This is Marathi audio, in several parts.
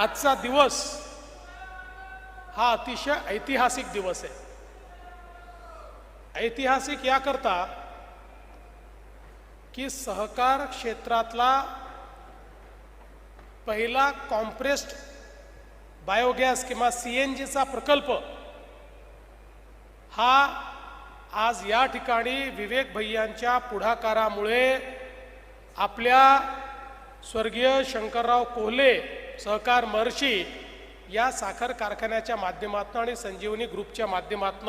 आजचा दिवस हा अतिशय ऐतिहासिक दिवस आहे. ऐतिहासिक याकरता की सहकार क्षेत्रातला पहिला कॉम्प्रेस्ड बायोगॅस किंवा सी एन जीचा प्रकल्प हा आज या ठिकाणी विवेक भैयांच्या पुढाकारामुळे आपल्या स्वर्गीय शंकरराव कोहले सहकार महर्षी या साखर कारखान्याच्या माध्यमातून आणि संजीवनी ग्रुपच्या माध्यमातून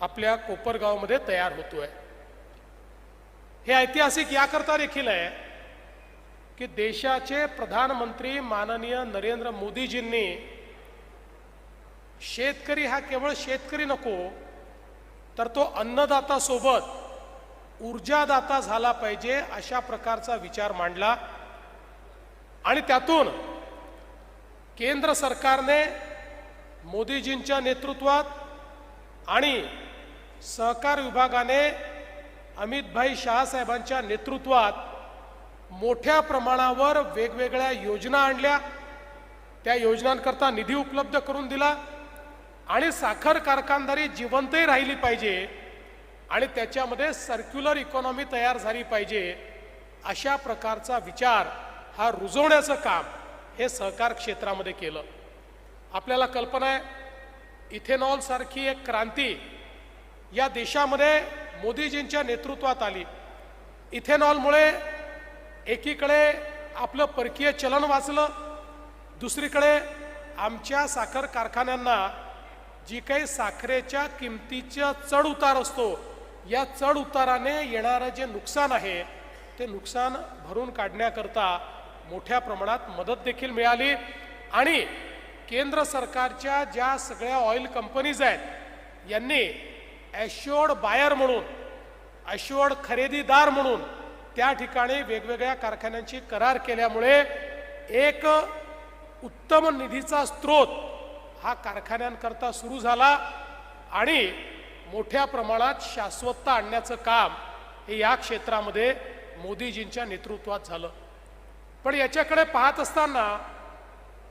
आपल्या कोपरगावमध्ये तयार होतोय. हे ऐतिहासिक याकरता देखील आहे की देशाचे प्रधानमंत्री माननीय नरेंद्र मोदीजींनी शेतकरी हा केवळ शेतकरी नको तर तो अन्नदाता सोबत ऊर्जादाता झाला पाहिजे अशा प्रकारचा विचार मांडला आणि त्यातून केंद्र सरकारने मोदीजींच्या नेतृत्वात आणि सहकार विभागाने अमितभाई शहासाहेबांच्या नेतृत्वात मोठ्या प्रमाणावर वेगवेगळ्या योजना आणल्या. त्या योजनांकरता निधी उपलब्ध करून दिला आणि साखर कारखानदारी जिवंतही राहिली पाहिजे आणि त्याच्यामध्ये सर्क्युलर इकॉनॉमी तयार झाली पाहिजे अशा प्रकारचा विचार हा रुजवण्याचं काम हे सहकार क्षेत्रामध्ये केलं. आपल्याला कल्पना आहे इथेनॉलसारखी एक क्रांती या देशामध्ये मोदीजींच्या नेतृत्वात आली. इथेनॉलमुळे एकीकडे आपलं परकीय चलन वाचलं दुसरीकडे आमच्या साखर कारखान्यांना जी काही साखरेच्या किमतीचा चढ उतार असतो या चढ उताराने येणारं जे नुकसान आहे ते नुकसान भरून काढण्याकरता मोठ्या प्रमाणात मदत देखील मिळाली. आणि केंद्र सरकारच्या ज्या सगळ्या ऑइल कंपनीज आहेत यांनी ॲश्युअर्ड बायर म्हणून ॲश्युअर्ड खरेदीदार म्हणून त्या ठिकाणी वेगवेगळ्या कारखान्यांची करार केल्यामुळे एक उत्तम निधीचा स्रोत हा कारखान्यांकरता सुरू झाला आणि मोठ्या प्रमाणात शाश्वतता आणण्याचं काम हे या क्षेत्रामध्ये मोदीजींच्या नेतृत्वात झालं. पण याच्याकडे पाहत असताना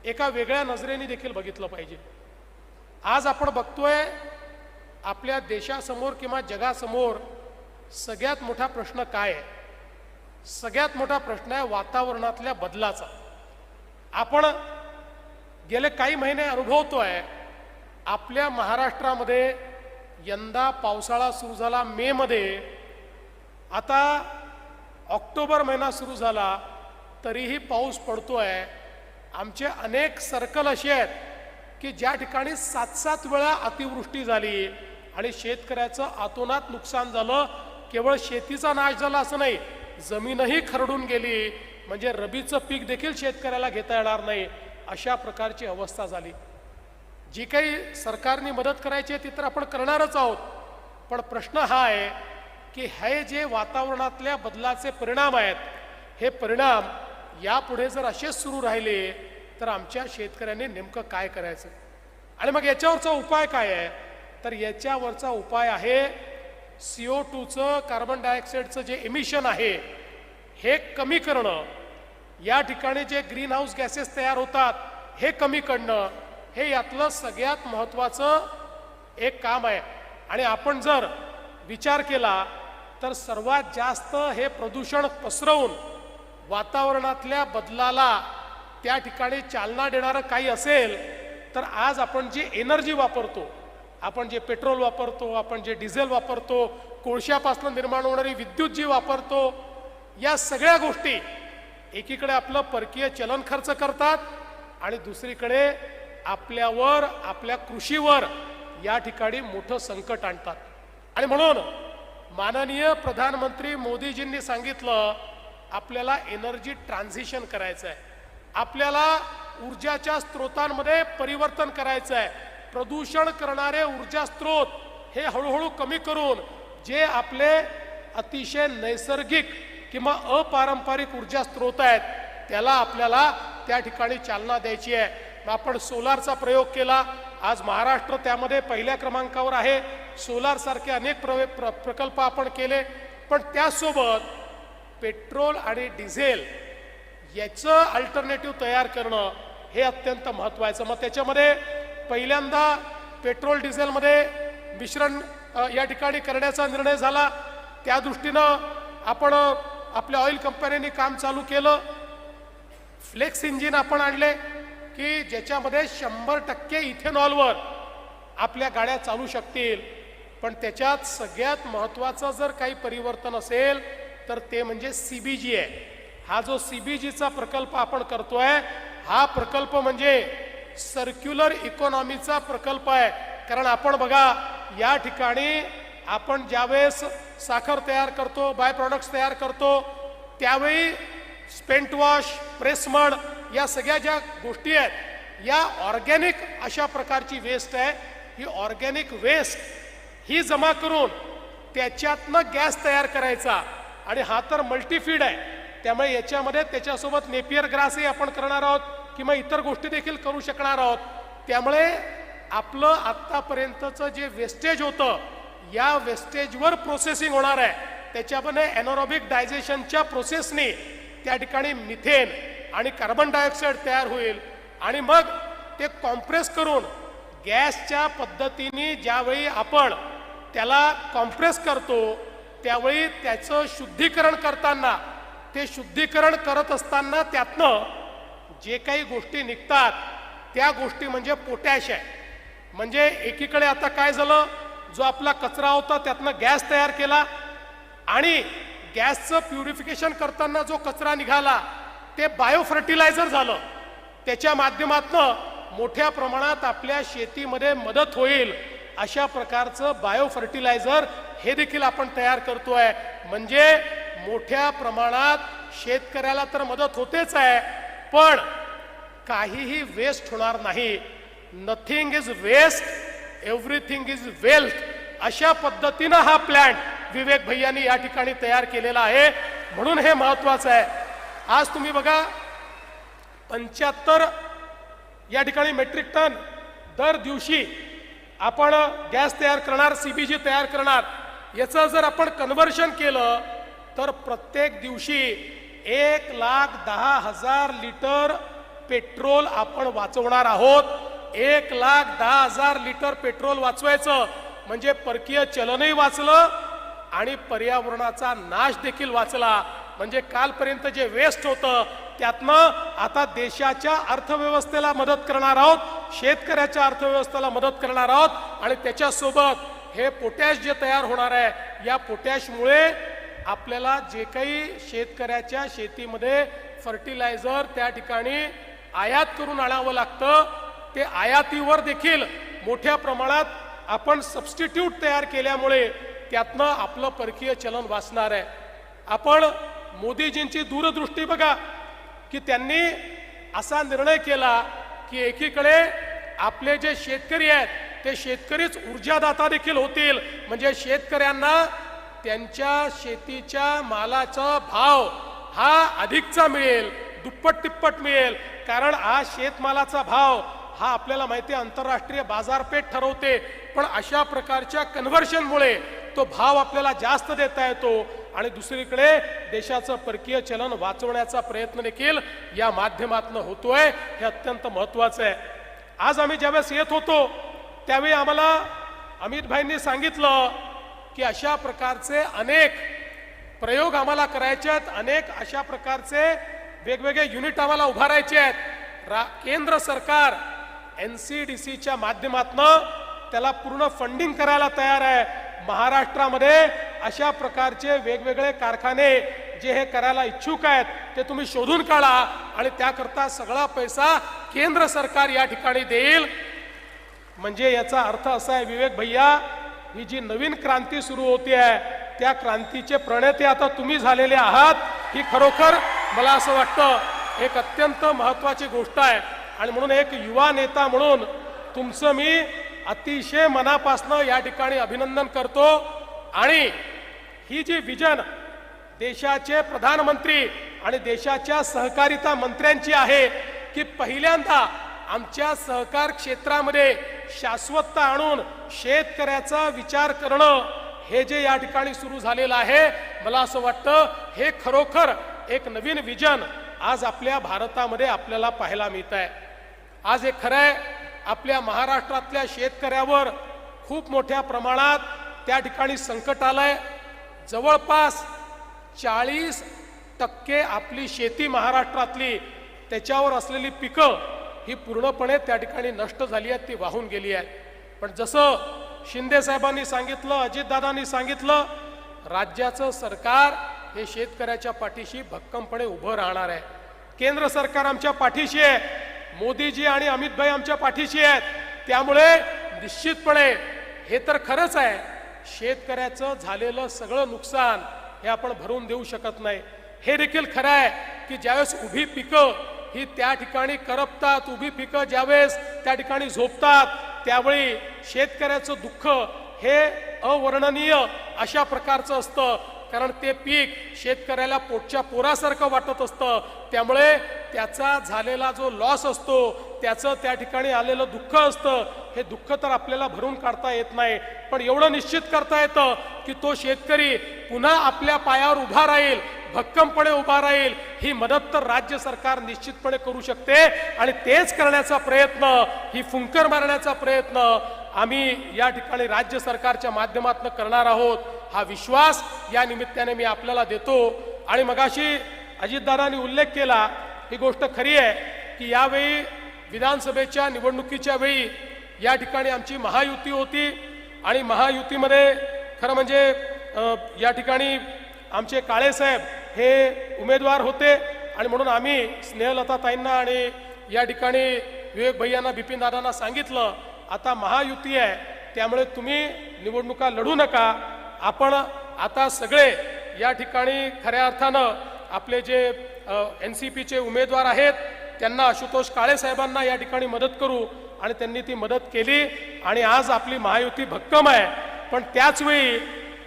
एका वेगळ्या नजरेने देखील बघितलं पाहिजे. आज आपण बघतोय आपल्या देशासमोर किंवा जगासमोर सगळ्यात मोठा प्रश्न काय आहे? सगळ्यात मोठा प्रश्न आहे वातावरणातल्या बदलाचा. आपण गेले काही महिने अनुभवतोय आपल्या महाराष्ट्रामध्ये यंदा पावसाळा सुरू झाला मे मध्ये. आता ऑक्टोबर महिना सुरू झाला. तरीही पाऊस पडतो आहे आमचे अनेक सर्कल असे आहेत की ज्या ठिकाणी सात सात वेळा अतिवृष्टी झाली आणि शेतकऱ्याचं आतोनात नुकसान झालं केवळ शेतीचा नाश झाला असं नाही जमीनही खरडून गेली. म्हणजे रबीचं पीक देखील शेतकऱ्याला घेता येणार नाही अशा प्रकारची अवस्था झाली. जी काही सरकारने मदत करायची आहे ती तर आपण करणारच आहोत. पण प्रश्न हा आहे की हे जे वातावरणातल्या बदलाचे परिणाम आहेत हे परिणाम यापुढे जर असेच सुरू राहिले तर आमच्या शेतकऱ्यांनी नेमकं काय करायचं? आणि मग याच्यावरचा उपाय काय आहे? तर याच्यावरचा उपाय आहे सी ओ टूचं कार्बन डायऑक्साईडचं जे एमिशन आहे हे कमी करणं. या ठिकाणी जे ग्रीन हाऊस गॅसेस तयार होतात हे कमी करणं हे यातलं सगळ्यात महत्त्वाचं एक काम आहे. आणि आपण जर विचार केला तर सर्वात जास्त हे प्रदूषण पसरवून वातावरणातल्या बदलाला त्या ठिकाणी चालना देणारं काही असेल तर आज आपण जी एनर्जी वापरतो आपण जे पेट्रोल वापरतो आपण जे डिझेल वापरतो कोळशापासून निर्माण होणारी विद्युत जी वापरतो या सगळ्या गोष्टी एकीकडे आपलं परकीय चलन खर्च करतात आणि दुसरीकडे आपल्यावर आपल्या कृषीवर या ठिकाणी मोठं संकट आणतात. आणि म्हणून माननीय प्रधानमंत्री मोदीजींनी सांगितलं आपल्याला एनर्जी ट्रान्झिशन करायचं आहे आपल्याला ऊर्जाच्या स्रोतांमध्ये परिवर्तन करायचं आहे प्रदूषण करणारे ऊर्जा स्रोत हे हळूहळू कमी करून जे आपले अतिशय नैसर्गिक किंवा अपारंपरिक ऊर्जा स्रोत आहेत त्याला आपल्याला त्या ठिकाणी चालना द्यायची आहे. मग आपण सोलारचा प्रयोग केला. आज महाराष्ट्र त्यामध्ये पहिल्या क्रमांकावर आहे. सोलारसारखे अनेक प्र प्र- प्रकल्प आपण केले. पण त्यासोबत पेट्रोल आणि डिझेल याचं अल्टरनेटिव्ह तयार करणं हे अत्यंत महत्त्वाचं मग त्याच्यामध्ये पहिल्यांदा पेट्रोल डिझेलमध्ये मिश्रण या ठिकाणी करण्याचा निर्णय झाला. त्या दृष्टीनं आपण आपल्या ऑइल कंपन्यांनी काम चालू केलं. फ्लेक्स इंजिन आपण आणले की ज्याच्यामध्ये शंभर टक्के इथेनॉलवर आपल्या गाड्या चालू शकतील. पण त्याच्यात सगळ्यात महत्त्वाचं जर काही परिवर्तन असेल तर ते म्हणजे सी बी जी आहे. हा जो सी बी जीचा प्रकल्प आपण करतोय हा प्रकल्प म्हणजे सर्क्युलर इकॉनॉमीचा प्रकल्प आहे. कारण आपण बघा या ठिकाणी आपण ज्यावेळेस साखर तयार करतो बाय प्रॉडक्ट्स तयार करतो त्यावेळी स्पेंट वॉश प्रेसमड या सगळ्या ज्या गोष्टी आहेत या ऑर्गॅनिक अशा प्रकारची वेस्ट आहे. ही ऑर्गॅनिक वेस्ट ही जमा करून त्याच्यातनं गॅस तयार करायचा. आणि हा तर मल्टीफीड आहे. त्यामुळे याच्यामध्ये त्याच्यासोबत नेपियर ग्रासही आपण करणार आहोत किंवा इतर गोष्टी देखील करू शकणार आहोत. त्यामुळे आपलं आत्तापर्यंतचं जे वेस्टेज होतं या वेस्टेजवर प्रोसेसिंग होणार आहे. त्याच्यामध्ये एनोरॉबिक डायजेशनच्या प्रोसेसने त्या ठिकाणी मिथेन आणि कार्बन डायऑक्साईड तयार होईल. आणि मग ते कॉम्प्रेस करून गॅसच्या पद्धतीने ज्यावेळी आपण त्याला कॉम्प्रेस करतो त्यावेळी त्याचं शुद्धीकरण करताना ते शुद्धीकरण करत असताना त्यातनं जे काही गोष्टी निघतात त्या गोष्टी म्हणजे पोटॅश आहे. म्हणजे एकीकडे आता काय झालं जो आपला कचरा होता त्यातनं गॅस तयार केला आणि गॅसचं प्युरिफिकेशन करताना जो कचरा निघाला ते बायोफर्टिलायझर झालं. त्याच्या माध्यमातनं मोठ्या प्रमाणात आपल्या शेतीमध्ये मदत होईल अशा प्रकारचं बायोफर्टिलायझर हे देखील आपण तयार करतोय. म्हणजे मोठ्या प्रमाणात शेतकऱ्याला तर मदत होतेच आहे पण काहीही वेस्ट होणार नाही. Nothing is waste everything is wealth अशा पद्धतीनं हा प्लॅन विवेक भैयांनी या ठिकाणी तयार केलेला आहे. म्हणून हे महत्वाचं आहे. आज तुम्ही बघा पंच्याहत्तर या ठिकाणी मेट्रिक टन दर दिवशी आपण गॅस तयार करणार सीबीजी तयार करणार. याचं जर आपण कन्व्हर्शन केलं तर प्रत्येक दिवशी एक लाख दहा हजार लिटर पेट्रोल आपण वाचवणार आहोत. एक लाख दहा हजार लिटर पेट्रोल वाचवायचं म्हणजे परकीय चलनही वाचलं आणि पर्यावरणाचा नाश देखील वाचला. म्हणजे कालपर्यंत जे वेस्ट होतं त्यातनं आता देशाच्या अर्थव्यवस्थेला मदत करणार आहोत शेतकऱ्याच्या अर्थव्यवस्थेला मदत करणार आहोत आणि त्याच्यासोबत हे पोटॅश जे तयार होणार आहे या पोटॅशमुळे आपल्याला जे काही शेतकऱ्याच्या शेतीमध्ये फर्टिलायझर त्या ठिकाणी आयात करून आणावं लागतं. ते आयातीवर देखील मोठ्या प्रमाणात आपण सबस्टिट्यूट तयार केल्यामुळे त्यातनं आपलं परकीय चलन वाचणार आहे. आपण मोदीजींची दूरदृष्टी बघा की त्यांनी असा निर्णय केला की एकीकडे आपले जे शेतकरी आहेत ते शेतकरीच ऊर्जादाता देखील होतील. म्हणजे शेतकऱ्यांना त्यांच्या शेतीच्या मालाचा भाव हा अधिकचा मिळेल दुप्पट तिप्पट मिळेल. कारण हा शेतमालाचा भाव हा आपल्याला माहिती आहे आंतरराष्ट्रीय बाजारपेठ ठरवते. पण अशा प्रकारच्या कन्व्हर्शनमुळे तो भाव आपल्याला जास्त देता येतो. आणि दुसरीकडे देशाचं परकीय चलन वाचवण्याचा प्रयत्न देखील या माध्यमातून होतोय. हे अत्यंत महत्वाचं आहे. आज आम्ही ज्यावेळेस येत होतो त्यावेळी आम्हाला अमित भाईंनी सांगितलं की अशा प्रकारचे अनेक प्रयोग आम्हाला करायचे आहेत. अनेक अशा प्रकारचे वेगवेगळे युनिट आम्हाला उभारायचे आहेत. रा केंद्र सरकार एन सी डी सीच्या माध्यमातनं त्याला पूर्ण फंडिंग करायला तयार आहे. महाराष्ट्रामध्ये अशा प्रकारचे वेगवेगळे कारखाने जे हे करायला इच्छुक आहेत ते तुम्ही शोधून काढा आणि त्याकरता सगळा पैसा केंद्र सरकार या ठिकाणी देईल. म्हणजे याचा अर्थ असा आहे विवेक भैया ही जी नवीन क्रांती सुरू होते आहे त्या क्रांतीचे प्रणेते आता तुम्ही झालेले आहात ही खरोखर मला असं वाटतं एक अत्यंत महत्वाची गोष्ट आहे. आणि म्हणून एक युवा नेता म्हणून तुमचं मी अतिशय मनापासनं या ठिकाणी अभिनंदन करतो. आणि ही जी विजन देशाचे प्रधानमंत्री आणि देशाच्या सहकारिता मंत्र्यांची आहे की पहिल्यांदा आमच्या सहकार क्षेत्रामध्ये शाश्वतता आणून शेतकऱ्याचा विचार करणं हे जे या ठिकाणी सुरू झालेलं आहे मला असं वाटतं हे खरोखर एक नवीन विजन आज आपल्या भारतामध्ये आपल्याला पाहायला मिळत आहे. आज हे खरं आहे आपल्या महाराष्ट्रातल्या शेतकऱ्यावर खूप मोठ्या प्रमाणात त्या ठिकाणी संकट आलंय. जवळपास चाळीस टक्के आपली शेती महाराष्ट्रातली त्याच्यावर असलेली पिकं ही पूर्णपणे त्या ठिकाणी नष्ट झाली आहेत ती वाहून गेली आहेत पण जसं शिंदे साहेबांनी सांगितलं अजितदादांनी सांगितलं राज्याचं सरकार हे शेतकऱ्याच्या पाठीशी भक्कमपणे उभं राहणार आहे. केंद्र सरकार आमच्या पाठीशी आहे मोदीजी आणि अमित भाई आमच्या पाठीशी आहेत. त्यामुळे निश्चितपणे हे तर खरंच आहे शेतकऱ्याचं झालेलं सगळं नुकसान हे आपण भरून देऊ शकत नाही. हे देखील खरं आहे की ज्यावेळेस उभी पिकं ही त्या ठिकाणी करपतात उभी पिकं ज्यावेळेस त्या ठिकाणी झोपतात त्यावेळी शेतकऱ्याचं दुःख हे अवर्णनीय अशा प्रकारचं असतं. कारण ते पीक शेतकऱ्याला पोटच्या पोरासारखं वाटत असतं. त्यामुळे त्याचा झालेला जो लॉस असतो त्याचं त्या ठिकाणी आलेलं दुःख असतं. हे दुःख तर आपल्याला भरून काढता येत नाही. पण एवढं निश्चित करता येतं की तो शेतकरी पुन्हा आपल्या पायावर उभा राहील. भक्कमपणे उभा राहील. ही मदत तर राज्य सरकार निश्चितपणे करू शकते. आणि तेच करण्याचा प्रयत्न ही फुंकर मारण्याचा प्रयत्न आम्ही या ठिकाणी राज्य सरकारच्या माध्यमातून करणार आहोत. हा विश्वास या निमित्ताने मी आपल्याला देतो. आणि मगाशी अजितदादांनी उल्लेख केला ही गोष्ट खरी आहे की यावेळी विधानसभेच्या निवडणुकीच्या वेळी या ठिकाणी आमची महायुती होती. आणि महायुतीमध्ये खरं म्हणजे या ठिकाणी आमचे काळेसाहेब हे उमेदवार होते आणि म्हणून आम्ही स्नेहलताताईंना आणि या ठिकाणी विवेक भैयांना बिपिन दादांना सांगितलं आता महायुती आहे त्यामुळे तुम्ही निवडणुका लढू नका. आपण आता सगळे या ठिकाणी खऱ्या अर्थानं आपले जे एन सी पीचे उमेदवार आहेत त्यांना आशुतोष काळे साहेबांना या ठिकाणी मदत करू आणि त्यांनी ती मदत केली आणि आज आपली महायुती भक्कम आहे. पण त्याचवेळी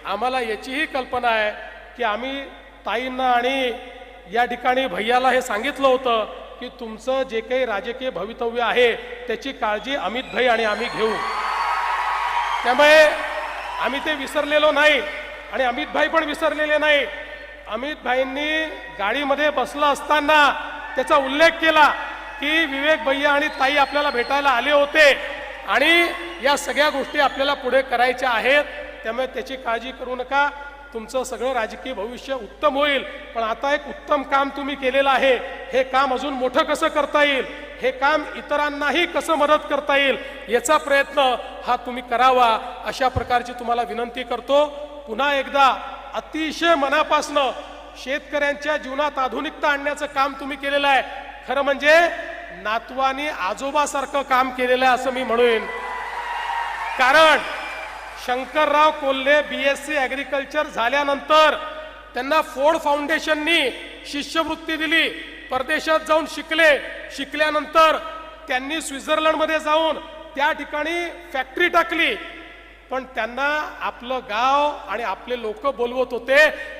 आम्हाला याचीही कल्पना आहे की आम्ही ताईंना आणि या ठिकाणी भैयाला हे सांगितलं होतं की तुमचं जे काही राजकीय भवितव्य आहे त्याची काळजी अमित भाई आणि आम्ही घेऊ. त्यामुळे आम्ही ते विसरलेलो नाही आणि अमित भाई पण विसरलेले नाही. अमित भाईंनी गाडीमध्ये बसलं असताना त्याचा उल्लेख केला की विवेक भैया आणि ताई आपल्याला भेटायला आले होते आणि या सगळ्या गोष्टी आपल्याला पुढे करायच्या आहेत. त्यामुळे त्याची काळजी करू नका. तुमचं सगळं राजकीय भविष्य उत्तम होईल. पण आता एक उत्तम काम तुम्ही केलेलं आहे. हे काम अजून मोठं कसं करता येईल? हे काम इतरांनाही कसं मदत करता येईल? याचा प्रयत्न हा तुम्ही करावा अशा प्रकारची तुम्हाला विनंती करतो. पुन्हा एकदा अतिशय मनापासनं शेतकऱ्यांच्या जीवनात आधुनिकता आणण्याचं काम तुम्ही केलेलं आहे. खरं म्हणजे नातवानी आजोबासारखं काम केलेलं आहे असं मी म्हणेन. कारण Shankarrao Kolhe B S C agriculture झाल्यानंतर त्यांना फोर्ड फाउंडेशननी शिष्यवृत्ती दिली. परदेशात जाऊन शिकले. शिकल्यानंतर त्यांनी स्वित्झर्लंडमध्ये जाऊन त्या ठिकाणी फॅक्टरी टाकली. पण त्यांना आपलं गाव आणि आपले लोक बोलवत होते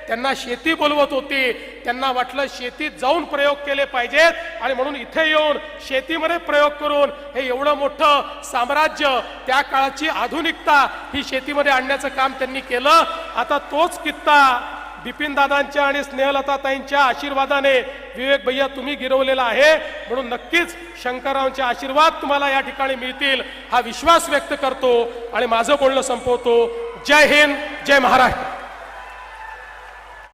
त्यांना शेती बोलवत होती त्यांना वाटलं शेतीत जाऊन प्रयोग केले पाहिजेत आणि म्हणून इथे येऊन शेतीमध्ये प्रयोग करून हे एवढं मोठं साम्राज्य त्या काळाची आधुनिकता ही शेतीमध्ये आणण्याचं काम त्यांनी केलं. आता तोच कित्ता बिपिन दादांच्या आणि स्नेहलता ताईंच्या आशीर्वादाने विवेक भैया तुम्ही गिरवलेला आहे. म्हणून नक्कीच शंकररावांचे आशीर्वाद तुम्हाला या ठिकाणी मिळतील हा विश्वास व्यक्त करतो आणि माझं बोलणं संपवतो. जय हिंद जय महाराष्ट्र.